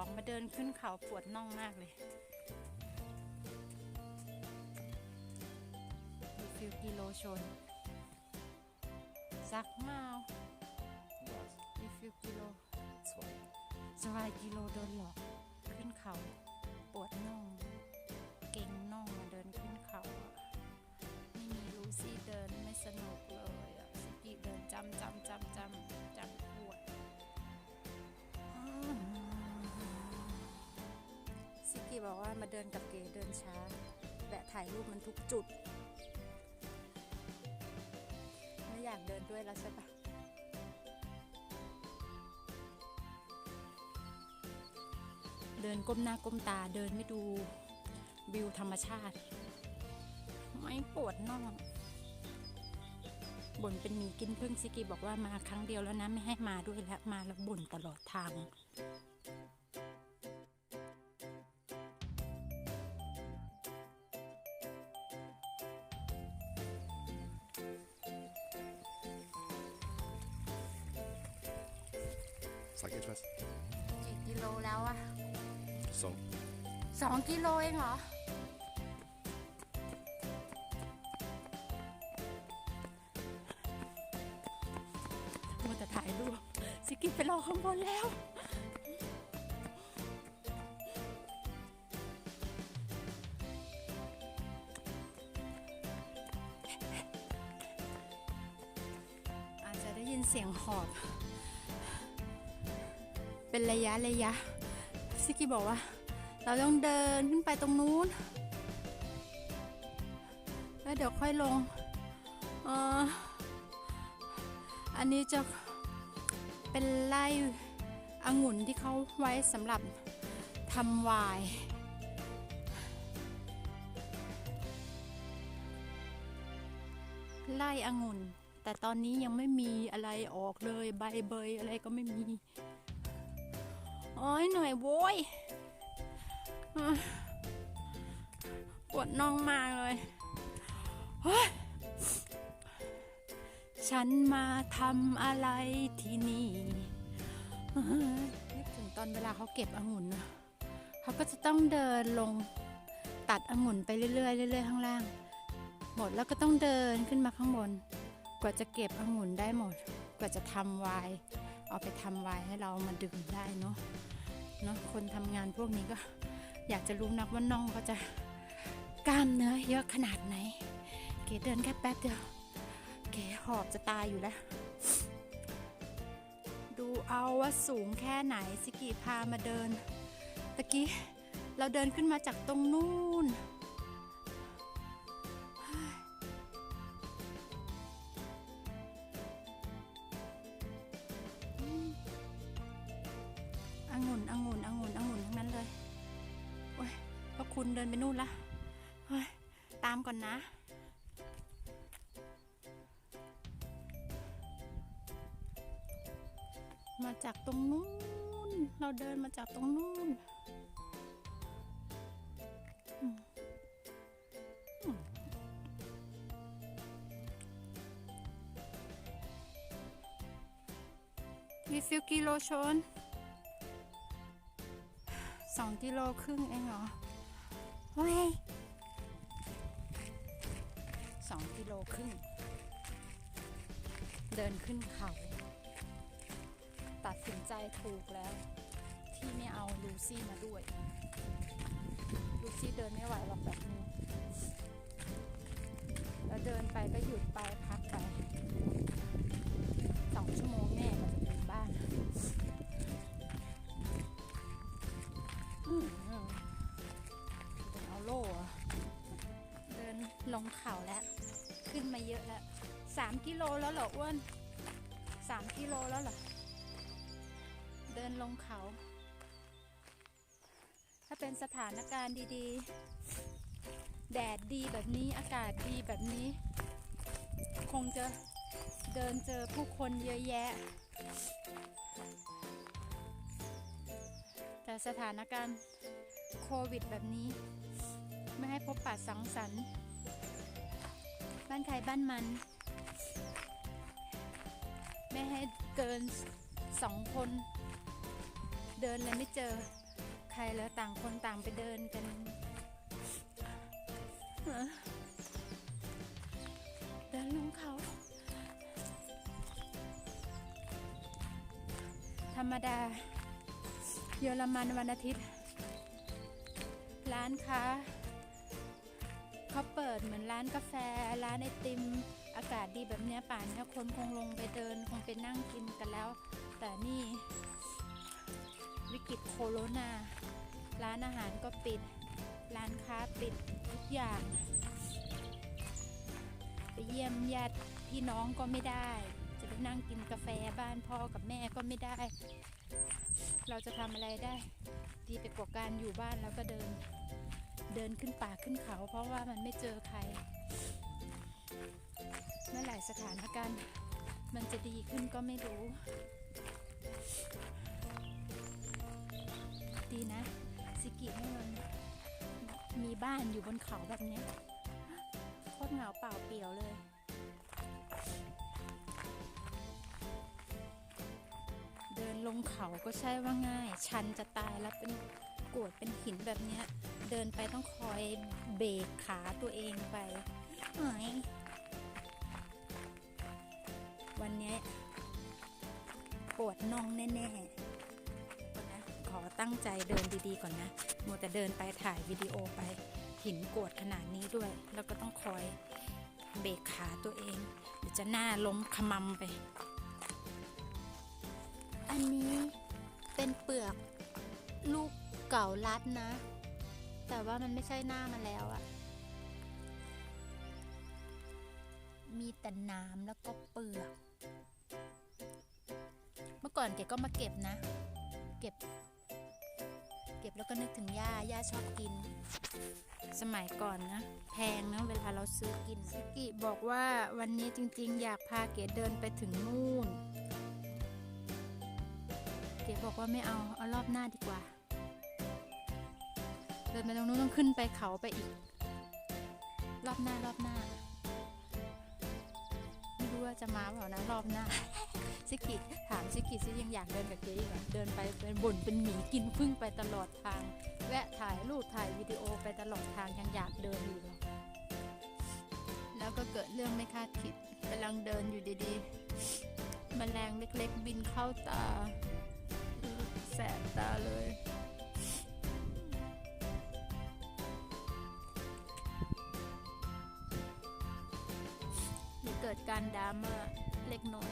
องมาเดินขึ้นเขาปวดน่องมากเลยรีฟิลกิโลชนสักมาว Was? ฟิลกิโล Zwei. สวายกิโลโดนหลอกขึ้นเขาปวดน่อง เก่งน่องอะเดินขึ้นเขาอะไม่มีลูซี่เดินไม่สนุกเลยอะสกิเดินจำจำจำจำ บอกว่ามาเดินกับเก๋เดินช้าแวะถ่ายรูปมันทุกจุด ไม่อยากเดินด้วยแล้วใช่ปะเดินก้มหน้าก้มตาเดินไม่ดูวิวธรรมชาติ ไม่ปวดน่องบ่นเป็นหมีกินพึ่งซิกิบอกว่ามาครั้งเดียวแล้วนะ ไม่ให้มาด้วยแล้วมาแล้วบ่นตลอดทาง Sag etwas. กี่กิโลแล้วอะ So. สองกิโลเองเหรอ มัวแต่ถ่ายรูปซิกิไปรอข้างบนแล้ว อาจจะได้ยินเสียงหอบ เป็นระยะระยะซิกิบอกว่า เราต้องเดินขึ้นไปตรงนู้น แล้วเดี๋ยวค่อยลงอออันนี้จะเป็นไร่องุ่นที่เขาไว้สำหรับทำไวายไล่องุ่น แต่ตอนนี้ยังไม่มีอะไรออกเลย ใบเบยอะไรก็ไม่มี โอ้ยเหนื่อยโว้ยปวดน่องมากเลยยฉันมาทำอะไรที่นี่นึกถึงตอนเวลาเขาเก็บองุ่นนะเขาก็จะต้องเดินลงตัดองุ่นไปเรื่อยๆเรื่อยๆข้างล่าง หมดแล้วก็ต้องเดินขึ้นมาข้างบน กว่าจะเก็บองุ่นได้หมด กว่าจะทำไวน์เอาไปทำไวน์ให้เรามาดื่มได้เนาะ เนาะคนทำงานพวกนี้ก็อยากจะรู้นักว่าน้องเขาจะกล้ามเนื้อเยอะขนาดไหน เกเดินแค่แป๊บเดียว เกหอบจะตายอยู่แล้ว ดูเอาว่าสูงแค่ไหนสิกิพามาเดิน ตะกี้เราเดินขึ้นมาจากตรงนู้น พระคุณเดินไปนู่นละตามก่อนนะ มาจากตรงนู้น เราเดินมาจากตรงนู้นมีฟิลกิโลชนสองกิโลครึ่งเองเหรอ สองกิโลครึ่ง เดินขึ้นเขา ตัดสินใจถูกแล้ว ที่ไม่เอาลูซี่มาด้วย ลูซี่เดินไม่ไหวหรอกแบบนี้ แล้วเดินไปก็หยุดไปพักไป เขาแล้ว ขึ้นมาเยอะแล้วสามกิโลแล้วเหรออ้วนสามกิโลแล้วเหรอ เดินลงเขา ถ้าเป็นสถานการณ์ดีๆ แดดดีแบบนี้อากาศดีแบบนี้ คงจะเดินเจอผู้คนเยอะแยะ แต่สถานการณ์โควิดแบบนี้ ไม่ให้พบปะสังสรรค์านใครบ้านมัน ไม่ให้เกินสองคน เดินเลยไม่เจอ ใครแล้วต่างคนต่างไปเดินกันเดินลงเขา ธรรมดา เยอรมันวันอาทิตย์ ร้านค้า เขาเปิดเหมือนร้านกาแฟ ร้านไอติม อากาศดีแบบเนี้ยป่านเนี้ยคนคงลงไปเดินคงไปนั่งกินกันแล้ว แต่นี่ วิกฤตโคโรนาร้านอาหารก็ปิด ร้านค้าปิดทุกอย่าง ไปเยี่ยมญาติพี่น้องก็ไม่ได้ จะไปนั่งกินกาแฟบ้านพ่อกับแม่ก็ไม่ได้ เราจะทำอะไรได้ ดีไปกว่าการอยู่บ้านแล้วก็เดิน เดินขึ้นป่าขึ้นเขา เพราะว่ามันไม่เจอใคร เมื่อไหร่สถานการณ์มันจะดีขึ้นก็ไม่รู้ ดีนะซิกิให้มันมีบ้านอยู่บนเขาแบบนี้โคตรเหงาเปล่าเปลี่ยวเลย เดินลงเขาก็ใช่ว่าง่าย ชันจะตายแล้วเป็นกวดเป็นหินแบบเนี้ย เดินไปต้องคอยเบรกขาตัวเองไปเอ้ยวันนี้ปวดน่องแน่ๆนะขอตั้งใจเดินดีๆก่อนนะมัวแต่เดินไปถ่ายวิดีโอไป หินกรวดขนาดนี้ด้วย แล้วก็ต้องคอยเบรกขาตัวเองเดี๋ยวจะหน้าล้มขมำไป อันนี้เป็นเปลือกลูกเก่ารัดนะ แต่ว่ามันไม่ใช่หน้ามันแล้วอะมีแต่น้ำแล้วก็เปลือก เมื่อก่อนเก๋ก็มาเก็บนะ เก็บ เก็บแล้วก็นึกถึงย่า ย่าชอบกิน สมัยก่อนนะ แพงนะเวลาเราซื้อกินซิกิบอกว่าวันนี้จริงๆ อยากพาเก๋เดินไปถึงนู่น เก๋บอกว่าไม่เอา เอารอบหน้าดีกว่าเดินไปตรงนู้นต้องขึ้นไปเขาไปอีก รอบหน้ารอบหน้า ไม่รู้ว่าจะมาเปล่านะรอบหน้าซิกิถามซิกิซิยังอยากเดินกับเก๋อีกเดินไปเป็นบ่นเป็นหมีกินพึ่งไปตลอดทาง แวะถ่ายรูปถ่ายวิดีโอไปตลอดทางยังอยากเดินอยู่แล้วก็เกิดเรื่องไม่คาดคิดกำลังเดินอยู่ดีๆแมลงเล็กๆ บินเข้าตา แสบตาเลย ดการดราม่าเล็กน้อย